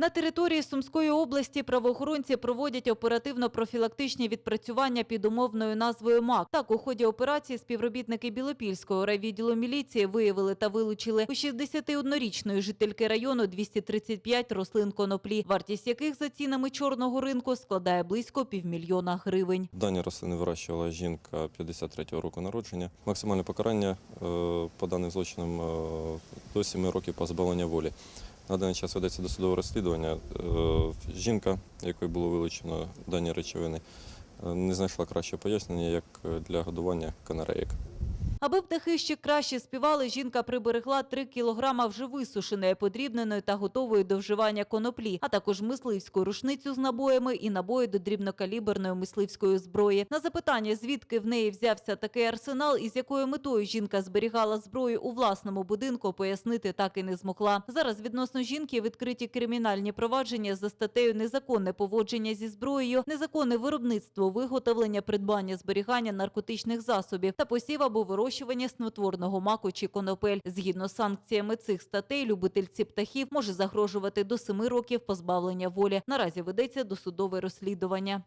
На території Сумської області правоохоронці проводять оперативно-профілактичні відпрацювання під умовною назвою МАК. Так, у ході операції співробітники Білопільського райвідділу міліції виявили та вилучили у 61-річної жительки району 235 рослин коноплі, вартість яких за цінами чорного ринку складає близько півмільйона гривень. Дані рослини вирощувала жінка 53-го року народження. Максимальне покарання е, по даним злочинам е, до 7 років позбавлення волі. На даний час ведеться досудове розслідування. Е, Жінка, якої було вилучено дані речовини, е, не знайшла кращого пояснення, як для годування канареїк. Аби птахи ще краще співали, жінка приберегла 3 кілограма вже висушеної, подрібненої та готової до вживання коноплі, а також мисливську рушницю з набоями і набої до дрібнокаліберної мисливської зброї. На запитання, звідки в неї взявся такий арсенал і з якою метою жінка зберігала зброю у власному будинку, пояснити так і не змогла. Зараз відносно жінки відкриті кримінальні провадження за статтею незаконне поводження зі зброєю, незаконне виробництво, виготовлення, придбання, зберігання наркотичних засобів та посів або вирощування снотворного маку чи конопель. Згідно з санкціями цих статей, любительці птахів може загрожувати до 7 років позбавлення волі. Наразі ведеться досудове розслідування.